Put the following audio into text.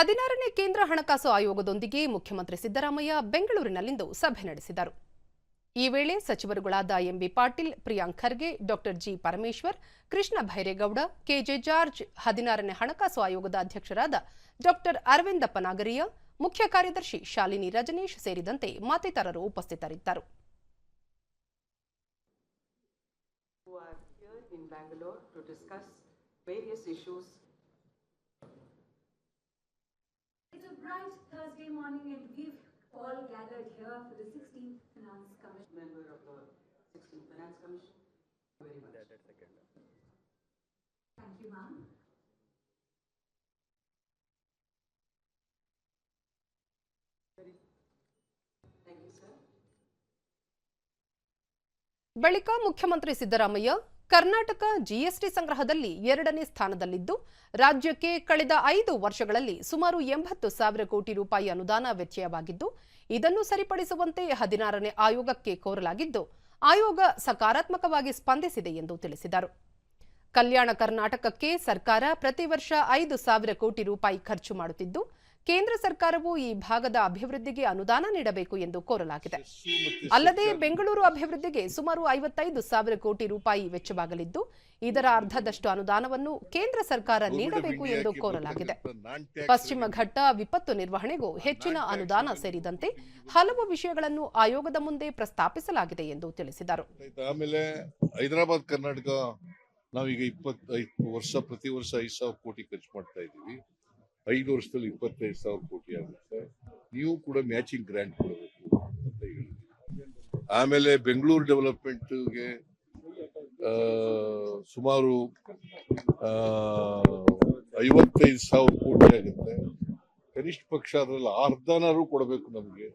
ಹದಿನಾರನೇ ಕೇಂದ್ರ ಹಣಕಾಸು ಆಯೋಗದೊಂದಿಗೆ ಮುಖ್ಯಮಂತ್ರಿ ಸಿದ್ದರಾಮಯ್ಯ ಬೆಂಗಳೂರಿನಲ್ಲಿಂದು ಸಭೆ ನಡೆಸಿದರು ಈ ವೇಳೆ ಸಚಿವರುಗಳಾದ MB Patil, Priyank Kharge, doctor G Parameshwar, Krishna Byregowda, KJ George, ಹದಿನಾರನೇ ಹಣಕಾಸು ಆಯೋಗದ ಅಧ್ಯಕ್ಷರಾದ ಡಾಕ್ಟರ್ ಅರವಿಂದಪ್ಪ ನಾಗರಿಯ, ಮುಖ್ಯ ಕಾರ್ಯದರ್ಶಿ ಶಾಲಿನಿ ರಜನೀಶ್ ಸೇರಿದಂತೆ ಮತ್ತಿತರರು ಉಪಸ್ಥಿತರಿದ್ದರು. bright Thursday morning and we've all gathered here for the 16th Finance Commission. Member of the 16th Finance Commission, very much. Thank you, ma'am. Thank you, sir. ಬಳಿಕ ಮುಖ್ಯಮಂತ್ರಿ ಸಿದ್ದರಾಮಯ್ಯ ಕರ್ನಾಟಕ ಜಿಎಸ್ಟಿ ಸಂಗ್ರಹದಲ್ಲಿ ಎರಡನೇ ಸ್ಥಾನದಲ್ಲಿದ್ದು, ರಾಜ್ಯಕ್ಕೆ ಕಳೆದ ಐದು ವರ್ಷಗಳಲ್ಲಿ ಸುಮಾರು ಎಂಬತ್ತು ಸಾವಿರ ಕೋಟಿ ರೂಪಾಯಿ ಅನುದಾನ ವ್ಯತ್ಯಯವಾಗಿದ್ದು, ಇದನ್ನು ಸರಿಪಡಿಸುವಂತೆ ಹದಿನಾರನೇ ಆಯೋಗಕ್ಕೆ ಕೋರಲಾಗಿದ್ದು, ಆಯೋಗ ಸಕಾರಾತ್ಮಕವಾಗಿ ಸ್ಪಂದಿಸಿದೆ ಎಂದು ತಿಳಿಸಿದರು. ಕಲ್ಯಾಣ ಕರ್ನಾಟಕಕ್ಕೆ ಸರ್ಕಾರ ಪ್ರತಿ ವರ್ಷ ಐದು ಸಾವಿರ ಕೋಟಿ ರೂಪಾಯಿ ಖರ್ಚು ಮಾಡುತ್ತಿದ್ದು ಕೇಂದ್ರ ಸರ್ಕಾರವು ಈ ಭಾಗದ ಅಭಿವೃದ್ಧಿಗೆ ಅನುದಾನ ನೀಡಬೇಕು ಎಂದು ಕೋರಲಾಗಿದೆ. ಅಲ್ಲದೆ ಬೆಂಗಳೂರು ಅಭಿವೃದ್ಧಿಗೆ ಸುಮಾರು ಐವತ್ತೈದು ಸಾವಿರ ಕೋಟಿ ರೂಪಾಯಿ ವೆಚ್ಚವಾಗಲಿದ್ದು ಇದರ ಅರ್ಧದಷ್ಟು ಅನುದಾನವನ್ನು ಕೇಂದ್ರ ಸರ್ಕಾರ ನೀಡಬೇಕು ಎಂದು ಕೋರಲಾಗಿದೆ. ಪಶ್ಚಿಮ ಘಟ್ಟ ವಿಪತ್ತು ನಿರ್ವಹಣೆಗೂ ಹೆಚ್ಚಿನ ಅನುದಾನ ಸೇರಿದಂತೆ ಹಲವು ವಿಷಯಗಳನ್ನು ಆಯೋಗದ ಮುಂದೆ ಪ್ರಸ್ತಾಪಿಸಲಾಗಿದೆ ಎಂದು ತಿಳಿಸಿದರು? ಆಮೇಲೆ ಹೈದರಾಬಾದ್ ಕರ್ನಾಟಕ ನಾವೀಗ ವರ್ಷ ಪ್ರತಿ ವರ್ಷ ಐದು ಸಾವಿರ ಕೋಟಿ ಖರ್ಚು ಮಾಡ್ತಾ ಇದ್ದೀವಿ. ಐದು ವರ್ಷದಲ್ಲಿ ಇಪ್ಪತ್ತೈದು ಸಾವಿರ ಕೋಟಿ ಆಗುತ್ತೆ. ನೀವು ಕೂಡ ಮ್ಯಾಚಿಂಗ್ ಗ್ರ್ಯಾಂಟ್ ಕೊಡಬೇಕು ಅಂತ ಹೇಳಿದ್ವಿ ಆಮೇಲೆ ಬೆಂಗಳೂರು ಡೆವಲಪ್ಮೆಂಟ್ಗೆ ಸುಮಾರು ಐವತ್ತೈದು ಸಾವಿರ ಕೋಟಿ ಆಗುತ್ತೆ. ಕನಿಷ್ಠ ಪಕ್ಷ ಅದರಲ್ಲಿ ಅರ್ಧನಾರು ಕೊಡಬೇಕು ನಮಗೆ.